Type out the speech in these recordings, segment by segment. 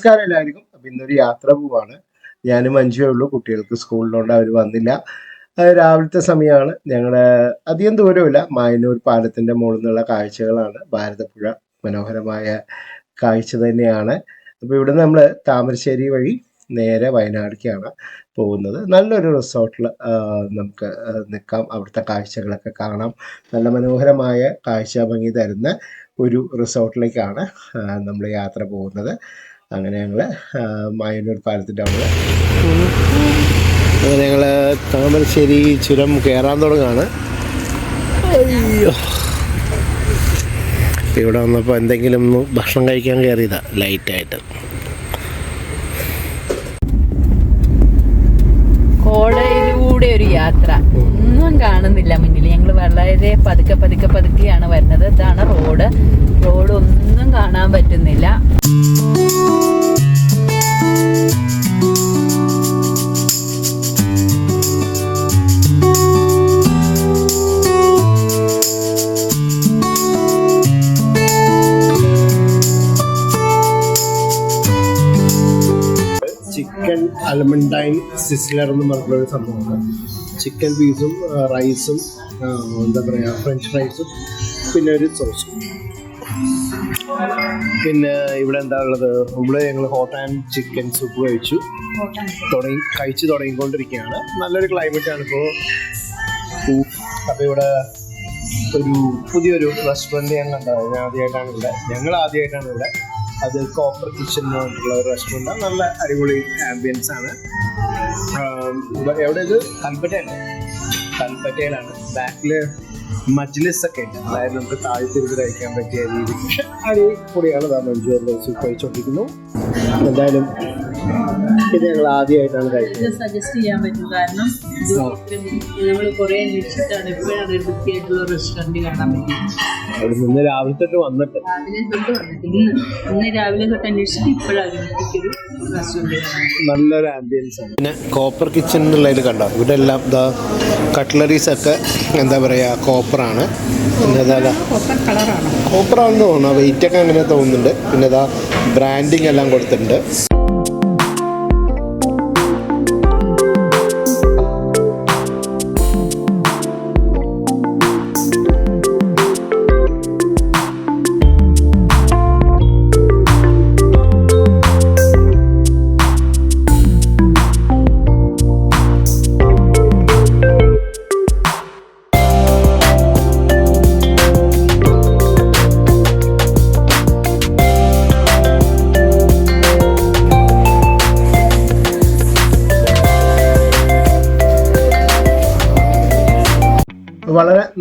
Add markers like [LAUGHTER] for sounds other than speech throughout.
നമസ്കാരം എല്ലാവർക്കും അപ്പം ഇന്നൊരു യാത്ര പോവാണ്. ഞാനും മഞ്ജുവേ ഉള്ളൂ. കുട്ടികൾക്ക് സ്കൂളിലോണ്ട് അവർ വന്നില്ല. രാവിലത്തെ സമയമാണ്. ഞങ്ങൾ അധികം ദൂരമില്ല. മായന്നൂർ പാലത്തിന്റെ മുകളിൽ നിന്നുള്ള കാഴ്ചകളാണ്. ഭാരതപ്പുഴ മനോഹരമായ കാഴ്ച തന്നെയാണ്. അപ്പോൾ ഇവിടെ നമ്മൾ താമരശ്ശേരി വഴി നേരെ വയനാടിക്കാണ് പോകുന്നത്. നല്ലൊരു റിസോർട്ടിൽ നമുക്ക് നിൽക്കാം. അവിടുത്തെ കാഴ്ചകളൊക്കെ കാണാം. നല്ല മനോഹരമായ കാഴ്ച ഭംഗി തരുന്ന ഒരു റിസോർട്ടിലേക്കാണ് നമ്മൾ യാത്ര പോകുന്നത്. അങ്ങനെ ഞങ്ങൾ മായന്നൂർ പാലത്തിന്റെ അവിടെ അങ്ങനെ ഞങ്ങൾ താമരശ്ശേരി ചുരം കയറാൻ തുടങ്ങാണ്. അയ്യോ. ഇവിടെ വന്നപ്പോൾ എന്തെങ്കിലും ഒന്ന് ഭക്ഷണം കഴിക്കാൻ കയറിയതാ ലൈറ്റായിട്ട്. കോടയിലൂടെ ഒരു യാത്ര. ഒന്നും കാണുന്നില്ല മുന്നിൽ ഞങ്ങൾ വളരെ പതുക്കെ പതുക്കെ പതുക്കെയാണ് വരുന്നത്. ഇതാണ് റോഡ്. റോഡ് ഒന്നും കാണാൻ പറ്റുന്നില്ല. അൽമണ്ടൈൻ സിസ്ലർ എന്ന് പറഞ്ഞ ഒരു സംഭവമാണ് ചിക്കൻ പീസും റൈസും എന്താ പറയുക ഫ്രഞ്ച് ഫ്രൈസും പിന്നെ ഒരു സോസും പിന്നെ ഇവിടെ എന്താ ഉള്ളത്? ഇവിടെ ഞങ്ങൾ ഹോട്ട് ആൻഡ് ചിക്കൻ സൂപ്പ് കഴിച്ചു. തുടങ്ങി കഴിച്ചു തുടങ്ങിക്കൊണ്ടിരിക്കുകയാണ്. നല്ലൊരു ക്ലൈമറ്റ് ആണ് ഇപ്പോൾ അപ്പോൾ ഇവിടെ ഒരു പുതിയൊരു റെസ്റ്റോറന്റ് ഞാൻ കണ്ടത് ഞാൻ ആദ്യമായിട്ടാണ് ഇവിടെ. ഞങ്ങൾ ആദ്യമായിട്ടാണ് ഇവിടെ. അത് കോപ്പർ കിച്ചൺ എന്ന് പറഞ്ഞിട്ടുള്ള ഒരു റെസ്റ്റോറന്റ് നല്ല അടിപൊളി ആംബിയൻസ് ആണ്. എവിടെ ഇത്? കൽപ്പറ്റയല്ലേ കൽപ്പറ്റയിലാണ്. ബാക്കിൽ മജ്ലിസ് ഒക്കെ ഉണ്ട്. അതായത് നമുക്ക് താഴ്ത്തിരുന്ന് കഴിക്കാൻ പറ്റിയ രീതി. പക്ഷെ അടിപൊളിയാണ്. ഇതാ മഞ്ജു സൂപ്പ് കഴിച്ചോണ്ടിരിക്കുന്നു. എന്തായാലും ഇത് ഞങ്ങൾ ആദ്യമായിട്ടാണ് കഴിക്കുന്നത്. സജസ്റ്റ് ചെയ്യാൻ പറ്റും. കാരണം നമ്മൾ കുറെ അന്വേഷിച്ചിട്ടാണ്. എപ്പോഴാണ് ഒരു വൃത്തിയായിട്ടുള്ള റെസ്റ്റോറന്റ് കാണാൻ പറ്റുന്നത് അവിടെ നിന്ന് രാവിലെ തൊട്ട് വന്നിട്ട്. രാവിലെ തൊട്ട് വന്നിട്ട്. ഇന്ന് ഇന്ന് രാവിലെ തൊട്ട് അന്വേഷിച്ചിട്ട് ഇപ്പോഴാണ് ഒരു നല്ലൊരു ആംബിയൻസ് ആണ്. പിന്നെ കോപ്പർ കിച്ചൺ എന്നുള്ളതിൽ കണ്ടോ? ഇവിടെ എല്ലാം ഇതാ കട്ട്ലറീസ് ഒക്കെ എന്താ പറയുക കോപ്പറാണ് പിന്നെ കോപ്പറാണെന്ന് തോന്നുന്നു. വെയിറ്റ് ഒക്കെ അങ്ങനെ തോന്നുന്നുണ്ട്. പിന്നെ ഇതാ ബ്രാൻഡിങ് എല്ലാം കൊടുത്തിട്ടുണ്ട്.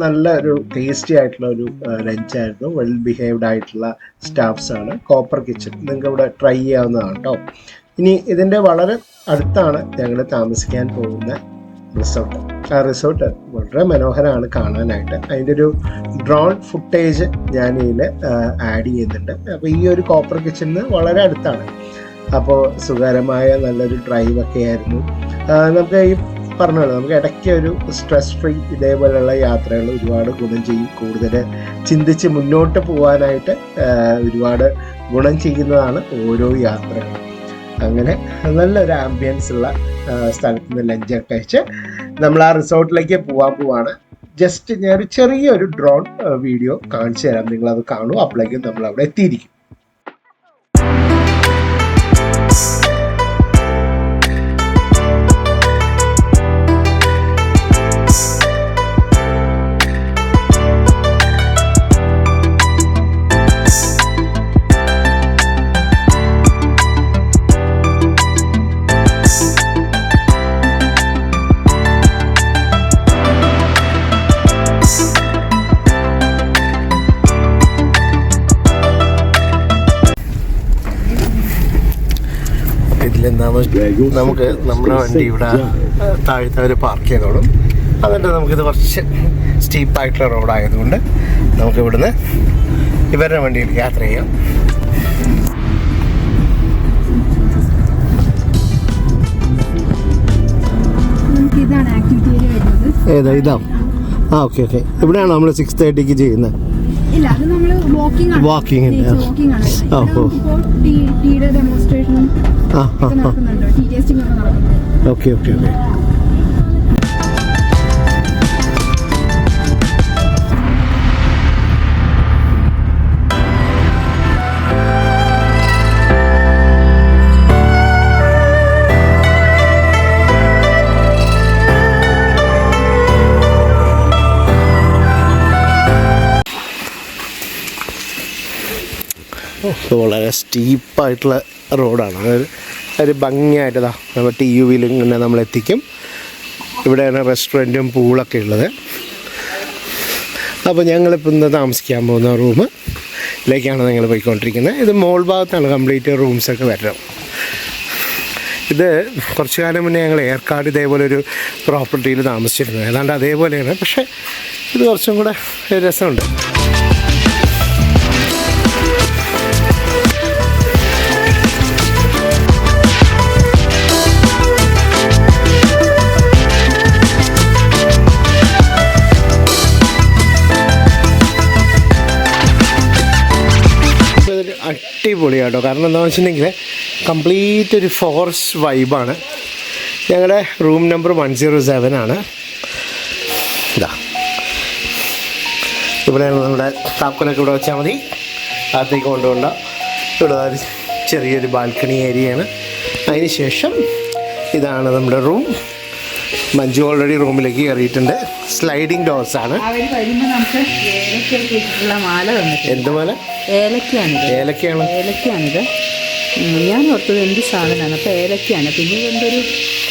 നല്ല ഒരു ടേസ്റ്റി ആയിട്ടുള്ള ഒരു ലഞ്ചായിരുന്നു. വെൽ ബിഹേവ്ഡ് ആയിട്ടുള്ള സ്റ്റാഫ്സ് ആണ്. കോപ്പർ കിച്ചൺ നിങ്ങൾക്ക് ഇവിടെ ട്രൈ ചെയ്യാവുന്നതാണ് കേട്ടോ ഇനി ഇതിന്റെ വളരെ അടുത്താണ് ഞങ്ങൾ താമസിക്കാൻ പോകുന്ന റിസോർട്ട്. ആ റിസോർട്ട് വളരെ മനോഹരമാണ് കാണാനായിട്ട്. അതിന്റെ ഒരു ഡ്രോൺ ഫുട്ടേജ് ഞാൻ ഇതിൽ ആഡ് ചെയ്യുന്നുണ്ട്. അപ്പോൾ ഈ ഒരു കോപ്പർ കിച്ചണിന് വളരെ അടുത്താണ്. അപ്പോൾ സുഖകരമായ നല്ലൊരു ഡ്രൈവ് ഒക്കെ ആയിരുന്നു. നമുക്ക് ഈ പറഞ്ഞല്ലോ നമുക്ക് ഇടയ്ക്ക് ഒരു സ്ട്രെസ് ഫ്രീ ഇതേപോലെയുള്ള യാത്രകൾ ഒരുപാട് ഗുണം ചെയ്യും. കൂടുതൽ ചിന്തിച്ച് മുന്നോട്ട് പോകാനായിട്ട് ഒരുപാട് ഗുണം ചെയ്യുന്നതാണ് ഓരോ യാത്രകളും. അങ്ങനെ നല്ലൊരു ആംബിയൻസ് ഉള്ള സ്ഥലത്ത് നിന്ന് ലഞ്ചൊക്കെ കഴിച്ച് നമ്മൾ ആ റിസോർട്ടിലേക്ക് പോകാൻ പോവാണ്. ജസ്റ്റ് ഞാൻ ഒരു ചെറിയൊരു ഡ്രോൺ വീഡിയോ കാണിച്ചു തരാം. നിങ്ങളത് കാണും അപ്പോഴേക്കും നമ്മൾ അവിടെ എത്തിയിരിക്കും. ഇതിലെന്താന്ന് നമുക്ക് നമ്മുടെ വണ്ടി ഇവിടെ താഴത്തെ വരെ പാർക്ക് ചെയ്തോളും. അതുകൊണ്ട് നമുക്കിത് കുറച്ച് സ്റ്റീപ്പായിട്ടുള്ള റോഡായതുകൊണ്ട് നമുക്ക് ഇവിടുന്ന് ഇവരുടെ വണ്ടിയിൽ യാത്ര ചെയ്യാം. ഏതാ ഇതാ. ആ ഓക്കെ ഓക്കെ ഇവിടെയാണ് നമ്മൾ സിക്സ് തേർട്ടിക്ക് ചെയ്യുന്നത്? വാക്കിംഗ് ഓക്കെ ഓക്കെ ഓക്കെ വളരെ സ്റ്റീപ്പായിട്ടുള്ള റോഡാണ് അതായത് ഒരു ഭംഗിയായിട്ടതാ. നമ്മൾ ടി യു വിയിൽ ഇങ്ങനെ നമ്മൾ എത്തിക്കും. ഇവിടെയാണ് റെസ്റ്റോറന്റും പൂളൊക്കെ ഉള്ളത്. അപ്പോൾ ഞങ്ങളിപ്പോൾ ഇന്ന് താമസിക്കാൻ പോകുന്ന റൂം ഇതിലേക്കാണ് നിങ്ങൾ പോയിക്കൊണ്ടിരിക്കുന്നത്. ഇത് മോൾ ഭാഗത്താണ് കംപ്ലീറ്റ് റൂംസൊക്കെ വരുന്നത്. ഇത് കുറച്ച് കാലം മുന്നേ ഞങ്ങൾ ഏർക്കാട് ഇതേപോലെ ഒരു പ്രോപ്പർട്ടിയിൽ താമസിച്ചിരുന്നത്. ഏതാണ്ട് അതേപോലെയാണ്. പക്ഷേ ഇത് കുറച്ചും കൂടെ രസമുണ്ട്. ഇതൊരു അടിപൊളിയാട്ടോ കാരണം എന്താണെന്ന് വെച്ചിട്ടുണ്ടെങ്കിൽ കംപ്ലീറ്റ് ഒരു ഫോറസ്റ്റ് വൈബാണ് ഞങ്ങളുടെ room number one zero seven ആണ്. ഇതാ. ഇവിടെയാണ് നമ്മുടെ താക്കോലൊക്കെ ഇവിടെ വെച്ചാൽ മതി. അകത്തേക്ക് കൊണ്ടുപോകണ്ട ഇവിടെ ചെറിയൊരു ബാൽക്കണി ഏരിയയാണ് അതിന് ശേഷം ഇതാണ് നമ്മുടെ റൂം മഞ്ജു ഓൾറെഡി റൂമിലേക്ക് കയറിയിട്ടുണ്ട്. സ്ലൈഡിങ് ഡോർസ് ആണ്. എന്ത് മാല? ഏലക്കയാണ് ഏലക്കയാണിത്. ഉം, ഞാൻ ഓർത്തത് എന്ത് സാധനമാണ്. അപ്പോൾ ഏലക്കയാണ്. പിന്നെ എന്തൊരു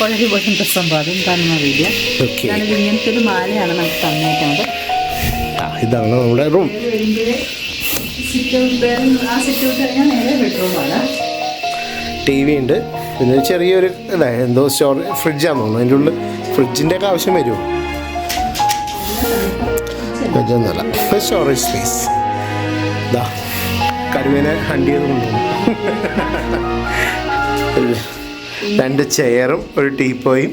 കുഴൽ പോലത്തെ സംഭവം. അതെന്താണെന്ന് അറിയില്ല ഇങ്ങനത്തെ ഒരു മാലയാണ് നമുക്ക് തന്നേക്കുന്നത്. ഇതാണ് നമ്മുടെ റൂം ടി വി ഉണ്ട്. പിന്നെ ചെറിയൊരു അല്ലേ എന്തോ സ്റ്റോർ ഫ്രിഡ്ജാന്ന് തോന്നുന്നു. അതിന്റെ ഉള്ളിൽ ഫ്രിഡ്ജിന്റെ ഒക്കെ ആവശ്യം വരുമോ ഫ്രിഡ്ജൊന്നുമല്ല സ്റ്റോറേജ് സ്പേസ് ഇതാ കരുവിനെ ഹണ്ട് ചെയ്ത് കൊണ്ടുപോകും രണ്ട് ചെയറും ഒരു ടീപ്പോയും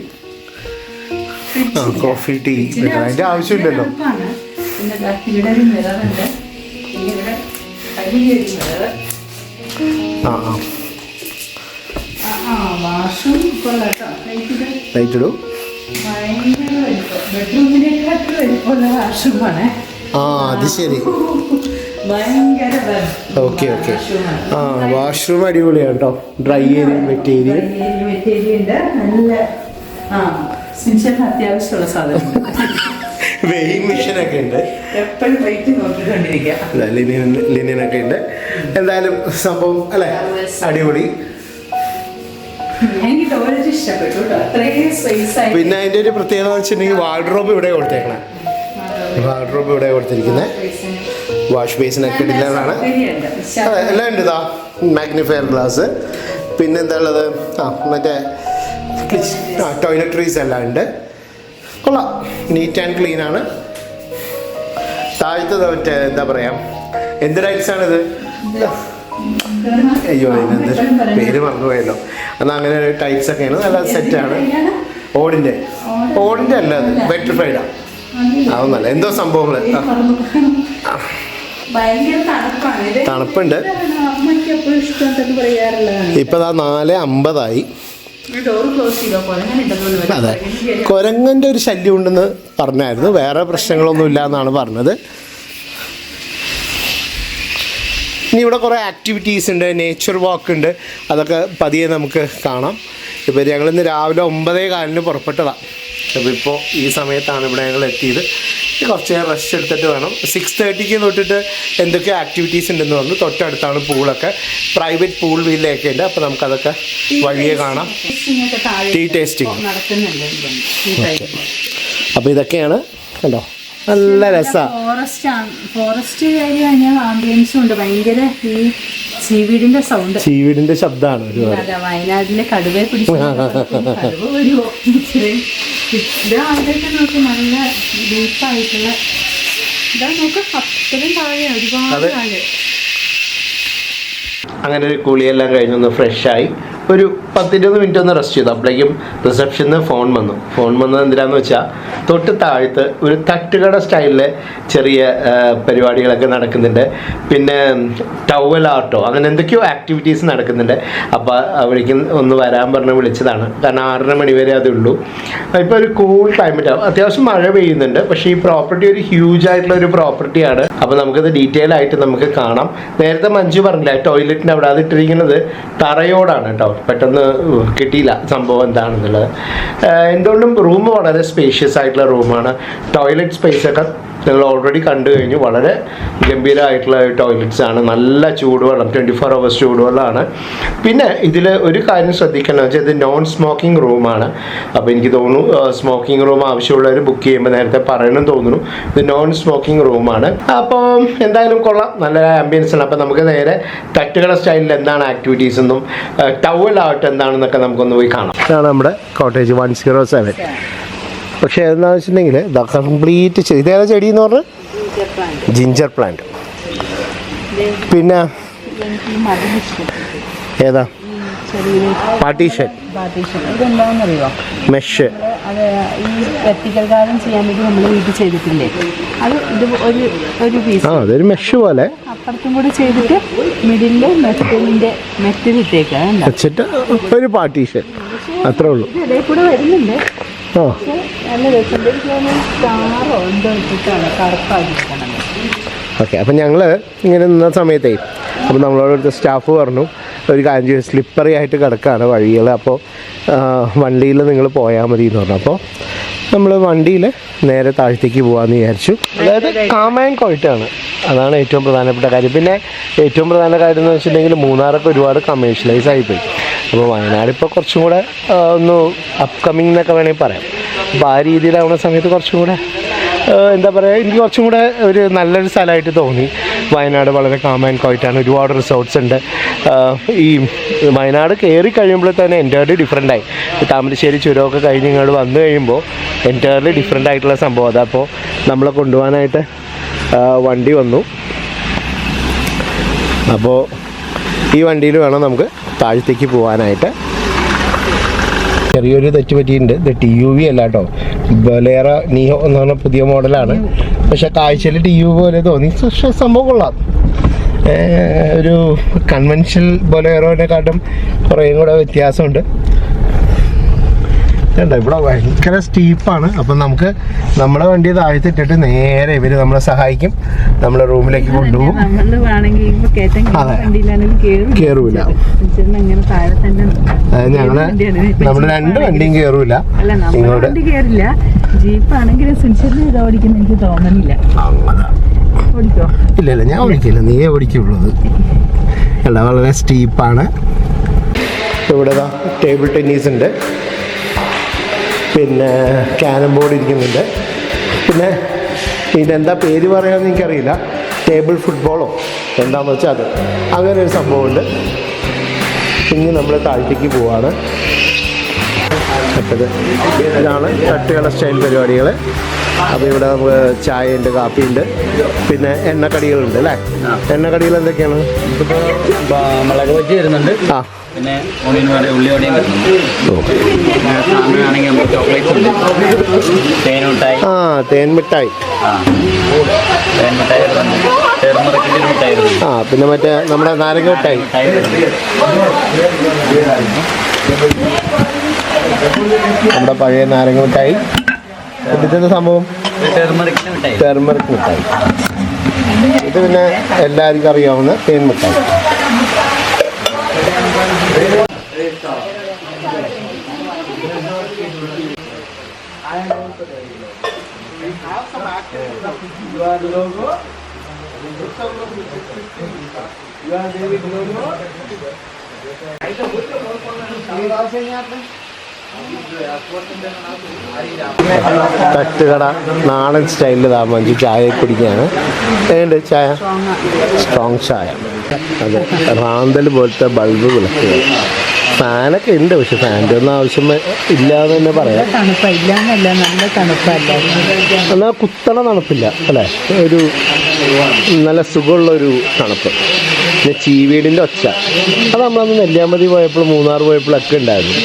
ആ കോഫി ടീ അതിന്റെ ആവശ്യമില്ലല്ലോ. ആ ആ. ലൈറ്റ് ഇടൂ. ഭയങ്കര വലിപ്പം. ബെഡ്റൂമിനെക്കാട്ടും വലിപ്പമുള്ള വാഷുമാണ് ആ അത് ശരി. Okay okay. ആ വാഷ്റൂം അടിപൊളിയാണ് കേട്ടോ ഡ്രൈ ഏരിയ വെറ്റ് ഏരിയ അത്യാവശ്യമുള്ള സാധനം വെയിങ് മെഷീനൊക്കെ ഉണ്ട്. എപ്പോഴും വെയിറ്റ് നോക്കിക്കൊണ്ടിരിക്കുക. ഉണ്ട്. എന്തായാലും സംഭവം അല്ലേ? അടിപൊളി. എനിക്ക് ടോയ്ലറ്റ് ഇഷ്ടപ്പെട്ടു കേട്ടോ. അത്രയും സ്പേസ് ആയി പിന്നെ അതിന്റെ ഒരു പ്രത്യേകത വെച്ചിട്ടുണ്ടെങ്കിൽ വാർഡ്രോബ് ഇവിടെ കൊടുത്തേക്കണേ. വാർഡ്രോബ് ഇവിടെ കൊടുത്തിരിക്കുന്നത് വാഷ് ബേസിനൊക്കെ ഒക്കെ അതെ എല്ലാം ഉണ്ട് ഇതാ മാഗ്നിഫയർ ഗ്ലാസ് പിന്നെ എന്താ ഉള്ളത്? ആ മറ്റേ ആ ടോയ്ലറ്ററീസ് എല്ലാം ഉണ്ട്. കൊള്ളാം. നീറ്റ് ആൻഡ് ക്ലീൻ ആണ്. താഴത്തെ മറ്റേ എന്താ പറയാ? എന്ത് ടൈപ്സ് ആണിത്? അയ്യോ ഇതിനെന്ത് പേര് മറന്നുപോയല്ലോ. എന്നാൽ അങ്ങനെ ടൈറ്റ്സ് ഒക്കെ ഒക്കെയാണ് നല്ല സെറ്റാണ് ഓടിന്റെ ഓടിന്റെ അല്ല അത്. വെട്രിഫൈഡാണ് അതൊന്നല്ല എന്തോ സംഭവങ്ങൾ തണുപ്പുണ്ട്. ഇപ്പം ദാ നാല് അമ്പതായി. അതെ. കുരങ്ങന്റെ ഒരു ശല്യം ഉണ്ടെന്ന് പറഞ്ഞായിരുന്നു. വേറെ പ്രശ്നങ്ങളൊന്നും ഇല്ല എന്നാണ് പറഞ്ഞത്. ഇനി ഇവിടെ കുറേ ആക്ടിവിറ്റീസ് ഉണ്ട് നേച്ചർ വാക്ക് ഉണ്ട്. അതൊക്കെ പതിയെ നമുക്ക് കാണാം. ഇപ്പോൾ ഞങ്ങളിന്ന് രാവിലെ ഒമ്പതേ കാലിന് പുറപ്പെട്ടതാണ് അപ്പോൾ ഇപ്പോൾ ഈ സമയത്താണ് ഇവിടെ ഞങ്ങൾ എത്തിയത്. കുറച്ച് നേരം റെസ്റ്റ് എടുത്തിട്ട് വേണം. സിക്സ് തേർട്ടിക്ക് തൊട്ടിട്ട് എന്തൊക്കെ ആക്ടിവിറ്റീസ് ഉണ്ടെന്ന് പറഞ്ഞു. തൊട്ടടുത്താണ് പൂളൊക്കെ. പ്രൈവറ്റ് പൂൾ വീലൊക്കെ ഉണ്ട്. അപ്പോൾ നമുക്കതൊക്കെ വഴിയെ കാണാം. ടീ ടേസ്റ്റിംഗ് അപ്പോൾ ഇതൊക്കെയാണ്. കണ്ടോ? നല്ല രസമാണ് ഫോറസ്റ്റ് ഫോറസ്റ്റ് ഏരിയ കഴിഞ്ഞാൽ ആംബിയൻസും ഉണ്ട്. ഭയങ്കര ഈ സീവീഡിന്റെ സൗണ്ട് ചീവീടിന്റെ ശബ്ദമാണ് ഒരുപാട് അതെ വയനാട്ടിലെ കടുവയെ പിടിച്ചു [LAUGHS] കടുവ വരുമോ ഇത് ആളുകൾക്ക് നോക്കി നല്ല ഡീപ്പായിട്ടുള്ള ഇതാ നോക്ക് അത്രയും താഴെ ഒരുപാട് അതെ. താഴെ. അങ്ങനെ ഒരു കുളിയെല്ലാം കഴിഞ്ഞൊന്ന് ഫ്രഷായി. ഒരു പത്തിരുപത് മിനിറ്റ് ഒന്ന് റെസ്റ്റ് ചെയ്തു. അപ്പോഴേക്കും റിസപ്ഷനിൽ നിന്ന് ഫോൺ വന്നു. ഫോൺ വന്നത് എന്തിനാന്ന് വെച്ചാൽ തൊട്ട് താഴത്ത് ഒരു തട്ടുകട സ്റ്റൈലിലെ ചെറിയ പരിപാടികളൊക്കെ നടക്കുന്നുണ്ട്. പിന്നെ ടവൽ ആർട്ടോ അങ്ങനെ എന്തൊക്കെയോ ആക്ടിവിറ്റീസ് നടക്കുന്നുണ്ട്. അപ്പോൾ അവിടേക്ക് ഒന്ന് വരാൻ പറഞ്ഞ് വിളിച്ചതാണ്. കാരണം ആറര മണി വരെ ഉള്ളൂ ഇപ്പോൾ ഒരു കൂൾ ക്ലൈമറ്റ് ആവും അത്യാവശ്യം മഴ പെയ്യുന്നുണ്ട്. പക്ഷേ ഈ പ്രോപ്പർട്ടി ഒരു ഹ്യൂജ് ആയിട്ടുള്ള ഒരു പ്രോപ്പർട്ടിയാണ് അപ്പോൾ നമുക്കത് ഡീറ്റെയിൽ ആയിട്ട് നമുക്ക് കാണാം. നേരത്തെ മഞ്ജു പറഞ്ഞില്ല ടോയ്ലറ്റിന്റെ അവിടെ അത് ഇട്ടിരിക്കുന്നത് തറയോടാണ് കേട്ടോ പെട്ടെന്ന് കിട്ടിയില്ല. സംഭവം എന്താണെന്നുള്ളത്. എന്തുകൊണ്ടും റൂം വളരെ സ്പേഷ്യസ് ആയിട്ടുള്ള റൂമാണ്. ടോയ്ലറ്റ് സ്പേസ് ഒക്കെ നിങ്ങൾ ഓൾറെഡി കണ്ടു കഴിഞ്ഞു. വളരെ ഗംഭീരമായിട്ടുള്ള ടോയ്ലറ്റ്സ് ആണ്. നല്ല ചൂടുവെള്ളം ട്വന്റി ഫോർ അവേഴ്സ് ചൂടുവെള്ളമാണ്. പിന്നെ ഇതിൽ ഒരു കാര്യം ശ്രദ്ധിക്കണം. വെച്ചാൽ ഇത് നോൺ സ്മോക്കിംഗ് റൂമാണ് അപ്പോൾ എനിക്ക് തോന്നുന്നു സ്മോക്കിംഗ് റൂം ആവശ്യമുള്ളവർ ബുക്ക് ചെയ്യുമ്പോൾ നേരത്തെ പറയണമെന്ന് തോന്നുന്നു. ഇത് നോൺ സ്മോക്കിംഗ് റൂമാണ് അപ്പോൾ എന്തായാലും കൊള്ളാം. നല്ല ആംബിയൻസ് ആണ്. അപ്പോൾ നമുക്ക് നേരെ തട്ടുകട സ്റ്റൈലിൽ എന്താണ് ആക്ടിവിറ്റീസ് എന്നും ടവൽ ആവട്ടെ എന്താണെന്നൊക്കെ നമുക്കൊന്ന് പോയി കാണാം. ഇതാണ് നമ്മുടെ കോട്ടേജ് വൺ സീറോ സെവൻ പക്ഷേ എന്താണെന്ന് വെച്ചിട്ടുണ്ടെങ്കിൽ കംപ്ലീറ്റ് ഇതേതാ ചെടി എന്ന് പറഞ്ഞാൽ ജിഞ്ചർ പ്ലാന്റ് പിന്നെ ഏതാ? പാർട്ടീഷൻ മെഷ് അത് ഈ വെർട്ടിക്കൽ ഗാർഡൻ ചെയ്യാൻ വേണ്ടി നമ്മൾ വീട്ടിൽ ചെയ്തിട്ടില്ലേ? അത് ഇത് ഒരു ഒരു ആ പീസ് അതൊരു മെഷ് പോലെ. അപ്പുറത്തും കൂടി ചെയ്തിട്ട് മെറ്റൽ ഇട്ടേക്കാം? വെച്ചിട്ട് ഒരു പാർട്ടീഷൻ അത്രേ ഉള്ളൂ. ഇത് ഇടയിൽ കൂടെ വരുന്നുണ്ട്. ഓക്കെ അപ്പം ഞങ്ങൾ ഇങ്ങനെ നിന്ന സമയത്തേ അപ്പം നമ്മളോട് സ്റ്റാഫ് പറഞ്ഞു ഒരു കാര്യം ചെയ്യും സ്ലിപ്പറി ആയിട്ട് കിടക്കുകയാണ് വഴികൾ അപ്പോൾ വണ്ടിയിൽ നിങ്ങൾ പോയാൽ മതി എന്ന് പറഞ്ഞു. അപ്പോൾ നമ്മൾ വണ്ടിയിൽ നേരെ താഴത്തേക്ക് പോകാമെന്ന് വിചാരിച്ചു. അതായത് കാമാൻ കോയിട്ടാണ് അതാണ് ഏറ്റവും പ്രധാനപ്പെട്ട കാര്യം. പിന്നെ ഏറ്റവും പ്രധാന കാര്യം എന്ന് വെച്ചിട്ടുണ്ടെങ്കിൽ മൂന്നാറൊക്കെ ഒരുപാട് കമേഴ്ഷ്യലൈസ് ആയിപ്പോയി. അപ്പോൾ വയനാട് ഇപ്പോൾ കുറച്ചും കൂടെ ഒന്ന് അപ്കമിങ് എന്നൊക്കെ വേണമെങ്കിൽ പറയാം. അപ്പോൾ ആ രീതിയിലാവുന്ന സമയത്ത് കുറച്ചും കൂടെ എന്താ പറയുക എനിക്ക് കുറച്ചും കൂടെ ഒരു നല്ലൊരു സ്ഥലമായിട്ട് തോന്നി. വയനാട് വളരെ കാം ആൻഡ് ക്വൈറ്റാണ് ഒരുപാട് റിസോർട്ട്സ് ഉണ്ട്. ഈ വയനാട് കയറി കഴിയുമ്പോൾ തന്നെ എന്റയർലി ഡിഫറെന്റ് ആയി. താമരശ്ശേരി ചുരമൊക്കെ കഴിഞ്ഞ് ഇങ്ങോട്ട് വന്നു കഴിയുമ്പോൾ എന്റയർലി ഡിഫറെന്റ് ആയിട്ടുള്ള സംഭവം. അപ്പോൾ നമ്മളെ കൊണ്ടുപോകാനായിട്ട് വണ്ടി വന്നു. അപ്പോൾ ഈ വണ്ടിയിൽ വേണം നമുക്ക് താഴത്തേക്ക് പോകാനായിട്ട് ചെറിയൊരു തെറ്റ് പറ്റിയിട്ടുണ്ട്. ഇത് ടി യു വി അല്ല കേട്ടോ. ബലേറ നിയോ എന്ന് പറഞ്ഞ പുതിയ മോഡലാണ്. പക്ഷെ കാഴ്ചയിൽ ടി യു പോലെ തോന്നി. പക്ഷെ സംഭവം കൊള്ളാം. ഒരു കൺവെൻഷണൽ ബൊലേറോനെക്കാട്ടും കുറേയും കൂടെ വ്യത്യാസമുണ്ട്. കണ്ടോ ഇവിടെ ഭയങ്കര സ്റ്റീപ്പാണ് അപ്പം നമുക്ക് നമ്മുടെ വണ്ടി താഴ്ത്തിട്ടിട്ട് നേരെ ഇവർ നമ്മളെ സഹായിക്കും. നമ്മളെ റൂമിലേക്ക് കൊണ്ടുപോകും. കേറൂല. ഞങ്ങൾ. നമ്മുടെ രണ്ട് വണ്ടിയും കേറൂല. നിങ്ങളുടെ ഓടിക്കുന്ന എനിക്ക് തോന്നണില്ല. ഇല്ല ഇല്ല ഞാൻ ഓടിക്കില്ല. നീ ഓടിക്കുള്ളത് അല്ല വളരെ സ്റ്റീപ്പാണ് ഇവിടെ ടേബിൾ ടെന്നീസ് ഉണ്ട്. പിന്നെ ക്യാരം ബോർഡ് ഇരിക്കുന്നുണ്ട്. പിന്നെ ഇതെന്താ പേര് പറയാമെന്ന് എനിക്കറിയില്ല. ടേബിൾ ഫുട്ബോളോ എന്താണെന്ന് വെച്ചാൽ അത്. അങ്ങനെ ഒരു സംഭവമുണ്ട്. ഇനി നമ്മൾ താഴ്ത്തേക്ക് പോവാണ്. ഇതാണ് തട്ടുകള സ്റ്റൈൽ പരിപാടികൾ അപ്പോൾ ഇവിടെ നമുക്ക് ചായ ഉണ്ട് കാപ്പിയുണ്ട്. പിന്നെ എണ്ണക്കടികളുണ്ട് അല്ലേ? എണ്ണക്കടികൾ എന്തൊക്കെയാണ്? മുളക് ബജ്ജി വരുന്നുണ്ട്. ആ. പിന്നെ ഓണിയൻ വരുന്നുണ്ട്. നമുക്ക് ചോക്ലേറ്റ്സ് ഉണ്ട്. തേനുമിഠായി ആ തേൻ മിഠായി തേൻ മിഠായി ചെറുമുറക്കിന്റെ ആ പിന്നെ മറ്റേ നമ്മുടെ നാരങ്ങ മിഠായി നമ്മുടെ പഴയ നാരങ്ങ മിഠായി ഇതെന്താ സംഭവം? ടെർമറിക് മിഠായി. ഇത് പിന്നെ എല്ലാവർക്കും അറിയാവുന്ന തേൻ മിഠായി. തട്ടുകട നാടൻ സ്റ്റൈലിൽ താ മഞ്ജു ചായ കുടിക്കുകയാണ്. ഏണ്ട് ചായ? സ്ട്രോങ് ചായ. അതെ റാന്തൽ പോലത്തെ ബൾബ് വിളക്കുക ഫാനൊക്കെ ഉണ്ട് പക്ഷെ ഫാന്റെ ഒന്നും ആവശ്യം ഇല്ല എന്ന് തന്നെ പറയാം. തണുപ്പ നല്ല തണുപ്പല്ല. എന്നാൽ കുത്തണ തണുപ്പില്ല അല്ലേ? ഒരു നല്ല സുഖമുള്ള ഒരു തണുപ്പ്. പിന്നെ ചീവീടിന്റെ ഒച്ച. അത് നമ്മളന്ന് നെല്ലിയാമ്പതി പോയപ്പോൾ മൂന്നാർ പോയപ്പോഴൊക്കെ ഉണ്ടായിരുന്നു.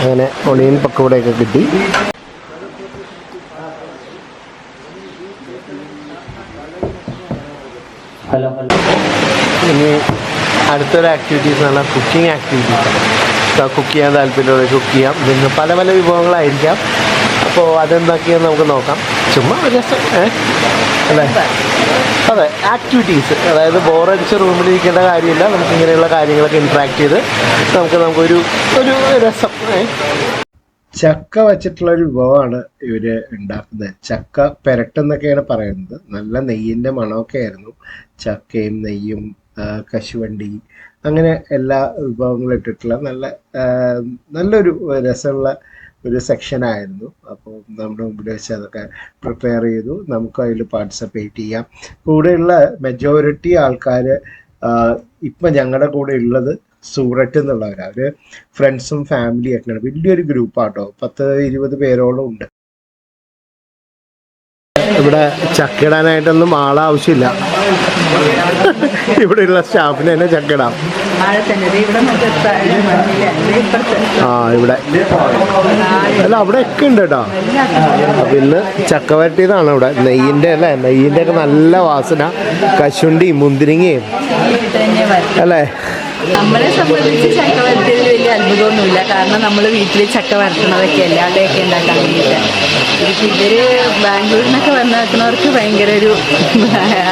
അങ്ങനെ ഒണിയൻ പക്കോടയൊക്കെ കിട്ടി. ഇനി അടുത്തൊരു ആക്ടിവിറ്റീസ് ആണ്. കുക്കിംഗ് ആക്ടിവിറ്റീസ് കുക്ക് ചെയ്യാൻ താല്പര്യമുള്ള കുക്ക് ചെയ്യാം. പിന്നെ പല പല വിഭവങ്ങളായിരിക്കാം. അപ്പോൾ അതെന്താക്കിയെന്ന് നമുക്ക് നോക്കാം. ചുമ്മാ അല്ലേ? അതെ ആക്ടിവിറ്റീസ് അതായത് ബോറടിച്ച് റൂമിലിരിക്കേണ്ട കാര്യമില്ല. നമുക്ക് ഇങ്ങനെയുള്ള കാര്യങ്ങളൊക്കെ ഇൻട്രാക്ട് ചെയ്ത് നമുക്ക് നമുക്കൊരു ഒരു രസം ചക്ക വച്ചിട്ടുള്ള ഒരു വിഭവമാണ് ഇവർ ഉണ്ടാക്കുന്നത്. ചക്ക പെരട്ടെന്നൊക്കെയാണ് പറയുന്നത്. നല്ല നെയ്യിന്റെ മണമൊക്കെ ആയിരുന്നു. ചക്കയും നെയ്യും കശുവണ്ടി അങ്ങനെ എല്ലാ വിഭവങ്ങളും ഇട്ടിട്ടുള്ള നല്ല നല്ലൊരു രസമുള്ള ഒരു സെക്ഷൻ ആയിരുന്നു. അപ്പോൾ നമ്മുടെ മുമ്പിൽ വെച്ച് അതൊക്കെ പ്രിപ്പയർ ചെയ്തു. നമുക്ക് അതിൽ പാർട്ടിസിപ്പേറ്റ് ചെയ്യാം. കൂടെയുള്ള മെജോറിറ്റി ആൾക്കാർ ഇപ്പം ഞങ്ങളുടെ കൂടെ ഉള്ളത് സൂററ്റ് എന്നുള്ളവരാണ് അവർ ഫ്രണ്ട്സും ഫാമിലിയും ഒക്കെയാണ് വലിയൊരു ഗ്രൂപ്പാട്ടോ പത്ത് ഇരുപത് പേരോളം ഉണ്ട്. ഇവിടെ ചക്കിടാനായിട്ടൊന്നും ആളാവശ്യമില്ല. [LAUGHS] ഇവിടെയുള്ള സ്റ്റാഫിന് തന്നെ ചക്കടാം. ആ ഇവിടെ. അല്ല അവിടെ ഒക്കെ ഉണ്ട് കേട്ടോ. പിന്നെ ഇന്ന് ചക്ക ഇവിടെ. നെയ്യിന്റെ അല്ലേ? നെയ്യിന്റെ ഒക്കെ നല്ല വാസന. കശുണ്ടിയും മുന്തിരിങ്ങയും. അല്ലേ? നമ്മളെ സംബന്ധിച്ച് ചക്ക വരട്ടിയതിൽ വലിയ അത്ഭുതമൊന്നുമില്ല. കാരണം നമ്മൾ വീട്ടിൽ ചക്ക വരട്ടണതൊക്കെ അല്ലേ? അവിടെയൊക്കെ ഉണ്ടാക്കാൻ വേണ്ടിയിട്ട് ഇവർ ബാംഗ്ലൂരിൽ നിന്നൊക്കെ വന്നു നിൽക്കുന്നവർക്ക് ഭയങ്കര ഒരു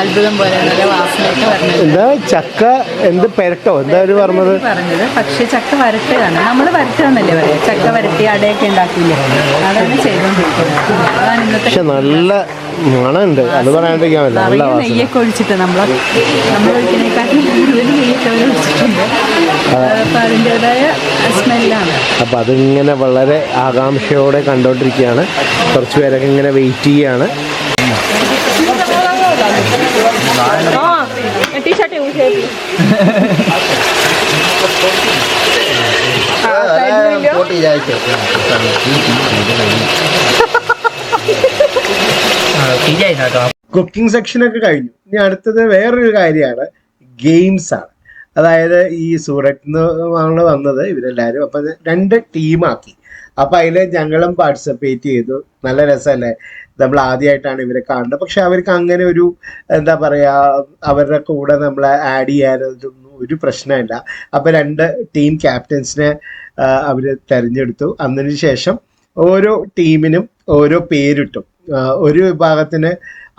അത്ഭുതം പോലെ നല്ല വാസനയൊക്കെ പറഞ്ഞത് എന്താ ചക്ക എന്ത് പെരട്ടോ? എന്താ പറഞ്ഞത്? പറഞ്ഞത്. പക്ഷെ ചക്ക വരട്ടുകയാണ്. നമ്മൾ വരട്ടുകയെന്നല്ലേ പറയാം. ചക്ക വരട്ടി അടയൊക്കെ ഉണ്ടാക്കില്ലേ അതാണ് ചെയ്തുകൊണ്ടിരിക്കുന്നത് അതാണ് ഇന്നത്തെ പക്ഷെ നല്ല മണമുണ്ട്. അത് പറയാണ്ടിരിക്കാൻ പറ്റില്ല. നെയ്യൊക്കെ ഒഴിച്ചിട്ട് നമ്മൾ നമ്മൾ ഒഴിക്കുന്നതിനെക്കാട്ടിലും അവർ അപ്പോൾ അതിന്റെതായ സ്മെല്ലാണ്. അപ്പം അതിങ്ങനെ വളരെ ആകാംക്ഷയോടെ കണ്ടോണ്ടിരിക്കുകയാണ്. കുറച്ച് പേരൊക്കെ ഇങ്ങനെ വെയിറ്റ് ചെയ്യാണ്. കുക്കിംഗ് സെക്ഷൻ ഒക്കെ കഴിഞ്ഞു. ഇനി അടുത്തത് വേറൊരു കാര്യമാണ്. ഗെയിംസ് ആണ്. അതായത് ഈ സൂറത്ത് നിന്നാണ് വന്നത് ഇവരെല്ലാവരും അപ്പം രണ്ട് ടീമാക്കി. അപ്പം അതിൽ ഞങ്ങളും പാർട്ടിസിപ്പേറ്റ് ചെയ്തു. നല്ല രസമല്ലേ? നമ്മൾ ആദ്യമായിട്ടാണ് ഇവരെ കാണുന്നത്. പക്ഷെ അവർക്ക് അങ്ങനെ ഒരു എന്താ പറയാ അവരുടെ കൂടെ നമ്മളെ ആഡ് ചെയ്യാനൊന്നും ഒരു പ്രശ്നമില്ല. അപ്പം രണ്ട് ടീം ക്യാപ്റ്റൻസിനെ അവർ തെരഞ്ഞെടുത്തു. അതിനുശേഷം ഓരോ ടീമിനും ഓരോ പേരിട്ടു. ഒരു വിഭാഗത്തിന്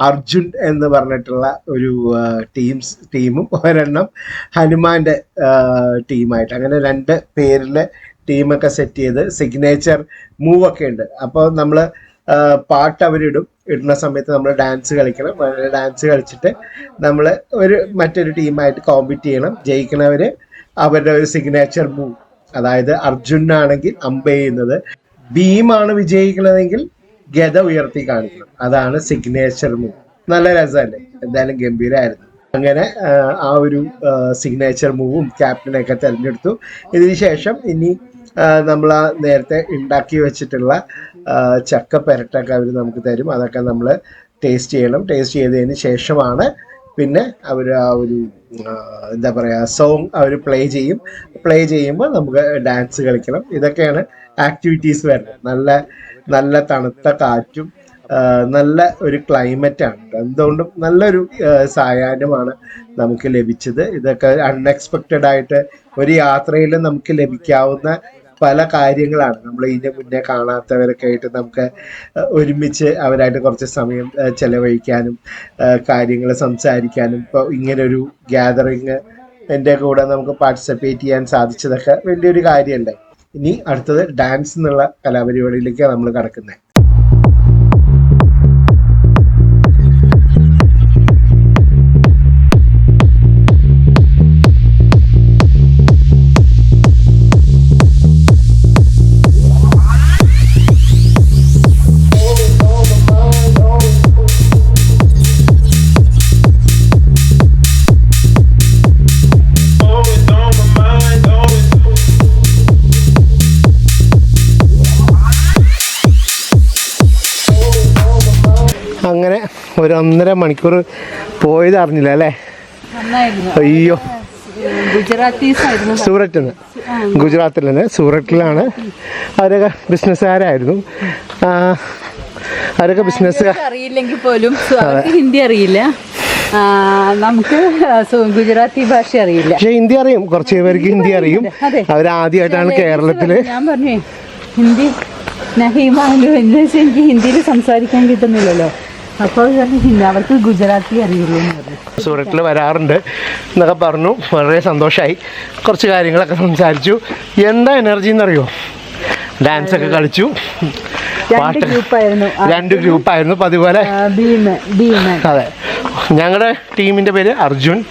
അർജുൻ എന്ന് പറഞ്ഞിട്ടുള്ള ഒരു ടീംസ് ടീമും ഒരെണ്ണം ഹനുമാന്റെ ടീമായിട്ട് അങ്ങനെ രണ്ട് പേരിലെ ടീമൊക്കെ സെറ്റ് ചെയ്ത് സിഗ്നേച്ചർ മൂവ് ഒക്കെ ഉണ്ട്. അപ്പോൾ നമ്മൾ പാട്ട് അവരിടും. ഇടുന്ന സമയത്ത് നമ്മൾ ഡാൻസ് കളിക്കണം. ഡാൻസ് കളിച്ചിട്ട് നമ്മൾ ഒരു മറ്റൊരു ടീമായിട്ട് കോമ്പീറ്റ് ചെയ്യണം. ജയിക്കണവർ അവരുടെ ഒരു സിഗ്നേച്ചർ മൂവ് അതായത് അർജുനാണെങ്കിൽ അമ്പ ചെയ്യുന്നത്. ഭീമാണ് വിജയിക്കുന്നതെങ്കിൽ ഗത ഉയർത്തി കാണിക്കണം. അതാണ് സിഗ്നേച്ചർ മൂവ് നല്ല രസമല്ലേ? എന്തായാലും ഗംഭീരമായിരുന്നു അങ്ങനെ ആ, ഒരു സിഗ്നേച്ചർ മൂവും ക്യാപ്റ്റനൊക്കെ തിരഞ്ഞെടുത്തു. ഇതിനുശേഷം ഇനി നമ്മൾ നേരത്തെ ഉണ്ടാക്കി വെച്ചിട്ടുള്ള ചക്ക പെരട്ടൊക്കെ അവർ നമുക്ക് തരും. അതൊക്കെ നമ്മൾ ടേസ്റ്റ് ചെയ്യണം. ടേസ്റ്റ് ചെയ്തതിന് ശേഷമാണ് പിന്നെ അവർ ആ ഒരു എന്താ പറയുക സോങ് അവർ പ്ലേ ചെയ്യും. പ്ലേ ചെയ്യുമ്പോൾ നമുക്ക് ഡാൻസ് കളിക്കണം. ഇതൊക്കെയാണ് ആക്ടിവിറ്റീസ് വരുന്നത്. നല്ല നല്ല തണുത്ത കാറ്റും നല്ല ഒരു ക്ലൈമറ്റ് ആണ്. എന്തുകൊണ്ടും നല്ലൊരു സായാഹ്നമാണ് നമുക്ക് ലഭിച്ചത്. ഇതൊക്കെ അൺഎക്സ്പെക്റ്റഡ് ആയിട്ട് ഒരു യാത്രയിൽ നമുക്ക് ലഭിക്കാവുന്ന പല കാര്യങ്ങളാണ്. നമ്മൾ ഇതിന്റെ മുന്നേ കാണാത്തവരൊക്കെ ആയിട്ട് നമുക്ക് ഒരുമിച്ച് അവരായിട്ട് കുറച്ച് സമയം ചെലവഴിക്കാനും കാര്യങ്ങൾ സംസാരിക്കാനും ഇപ്പോൾ ഇങ്ങനൊരു ഗ്യാതറിങ് എന്റെ കൂടെ നമുക്ക് പാർട്ടിസിപ്പേറ്റ് ചെയ്യാൻ സാധിച്ചതൊക്കെ വലിയൊരു കാര്യമല്ലേ ഇനി അടുത്തത് ഡാൻസ് എന്നുള്ള കലാപരിപാടിയിലേക്കാണ് നമ്മൾ കടക്കുന്നത്. ഒരു ഒന്നര മണിക്കൂർ പോയത് അറിഞ്ഞില്ല അല്ലേ? അയ്യോ. സൂററ്റിൽ നിന്ന് ഗുജറാത്തിൽ നിന്ന് സൂററ്റിലാണ്. അവരൊക്കെ ബിസിനസ്സുകാരായിരുന്നു. അവരൊക്കെ ബിസിനസ് അറിയില്ലെങ്കിൽ പോലും ഹിന്ദി അറിയില്ല. നമുക്ക് ഗുജറാത്തി ഭാഷ അറിയില്ല. പക്ഷെ ഹിന്ദി അറിയും. കുറച്ച് പേർക്ക് ഹിന്ദി അറിയും. അവർ അവരാദ്യമായിട്ടാണ് കേരളത്തിൽ. ഞാൻ പറഞ്ഞു ഹിന്ദി എനിക്ക് ഹിന്ദിയിൽ സംസാരിക്കാൻ കിട്ടുന്നില്ലല്ലോ. അപ്പോൾ അവർ അവർക്ക് ഗുജറാത്തി അറിയുള്ളൂ എന്ന് പറഞ്ഞു. സൂറത്തിൽ വരാറുണ്ട് എന്നൊക്കെ പറഞ്ഞു. വളരെ സന്തോഷമായി കുറച്ച് കാര്യങ്ങളൊക്കെ സംസാരിച്ചു. എന്താ എനർജി എന്നറിയോ? ഡാൻസ് ഒക്കെ കളിച്ചു. രണ്ട് പാട്ട് ഗ്രൂപ്പായിരുന്നു. രണ്ട് ഗ്രൂപ്പായിരുന്നു. അതുപോലെ അതെ. ഞങ്ങളുടെ ടീമിന്റെ പേര് അർജുൻ.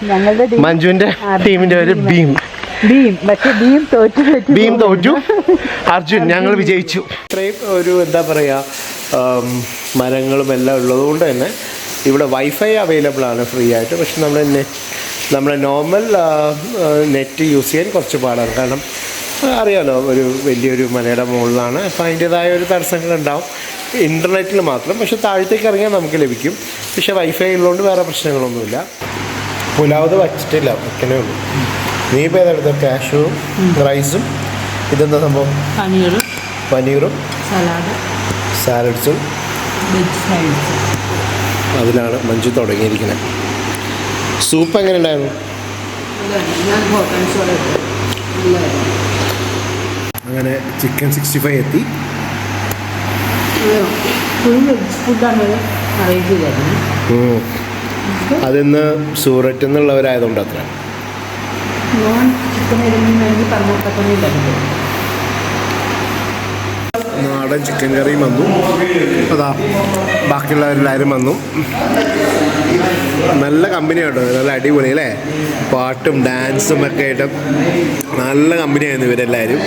മഞ്ജുവിന്റെ ടീമിന്റെ പേര് ഭീം. ഭീം പക്ഷെ ഭീം തോറ്റു തോറ്റു ഭീം തോറ്റു. അർജുൻ ഞങ്ങൾ വിജയിച്ചു. ഇത്രയും ഒരു എന്താ പറയുക മരങ്ങളും എല്ലാം ഉള്ളതുകൊണ്ട് തന്നെ ഇവിടെ വൈഫൈ അവൈലബിൾ ആണ് ഫ്രീ ആയിട്ട്. പക്ഷെ നമ്മൾ നെറ്റ് നമ്മുടെ നോർമൽ നെറ്റ് യൂസ് ചെയ്യാൻ കുറച്ച് പാടാണ്. കാരണം അറിയാലോ ഒരു വലിയൊരു മലയുടെ മുകളിലാണ്. അപ്പോൾ അതിന്റെതായ ഒരു തടസ്സങ്ങളുണ്ടാവും. ഇന്റർനെറ്റിൽ മാത്രം. പക്ഷെ താഴത്തേക്ക് ഇറങ്ങിയാൽ നമുക്ക് ലഭിക്കും. പക്ഷേ വൈഫൈ ഉള്ളതുകൊണ്ട് വേറെ പ്രശ്നങ്ങളൊന്നുമില്ല. പുലാവത് വച്ചിട്ടില്ല. ഒക്കെ ഉള്ളൂ. നീ ഇപ്പോൾ ഏതെടുത്ത കാഷുവും റൈസും ഇതെന്താ സംഭവം? പനീറും. പനീറും. സലാഡ്. സാലഡ്സും. അതിലാണ് മഞ്ജു തുടങ്ങിയിരിക്കുന്നത്. സൂപ്പ് എങ്ങനെ ഉണ്ടായിരുന്നു അങ്ങനെ ചിക്കൻ സിക്സ്റ്റി ഫൈവ് എത്തി. അതിന്ന് സൂററ്റ് എന്നുള്ളവരായതുകൊണ്ട് അത്ര നോൺ ചിക്കൻ വേണമെങ്കിൽ തന്നെ നാടൻ ചിക്കൻ കറിയും വന്നു. അതാ ബാക്കിയുള്ളവരെല്ലാവരും വന്നു. നല്ല കമ്പനി കേട്ടോ നല്ല അടിപൊളി അല്ലേ? പാട്ടും ഡാൻസും ഒക്കെ ആയിട്ട് നല്ല കമ്പനിയായിരുന്നു ഇവരെല്ലാവരും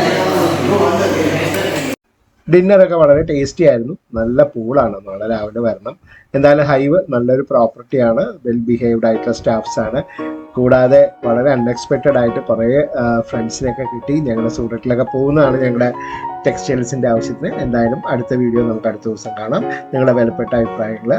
ഡിന്നറൊക്കെ വളരെ ടേസ്റ്റി ആയിരുന്നു. നല്ല പൂളാണ് നാളെ രാവിലെ വരണം. എന്തായാലും ഹൈവ് നല്ലൊരു പ്രോപ്പർട്ടിയാണ് വെൽ ബിഹേവ്ഡ് ആയിട്ടുള്ള സ്റ്റാഫ്സ് ആണ്. കൂടാതെ വളരെ അൺഎക്സ്പെക്റ്റഡ് ആയിട്ട് കുറേ ഫ്രണ്ട്സിനെയൊക്കെ കിട്ടി. ഞങ്ങളുടെ സൂററ്റിലൊക്കെ പോകുന്നതാണ് ഞങ്ങളുടെ ടെക്സ്റ്റൈൽസിന്റെ ആവശ്യത്തിന്. എന്തായാലും അടുത്ത വീഡിയോ നമുക്ക് അടുത്ത ദിവസം കാണാം. നിങ്ങളുടെ വിലപ്പെട്ട അഭിപ്രായങ്ങൾ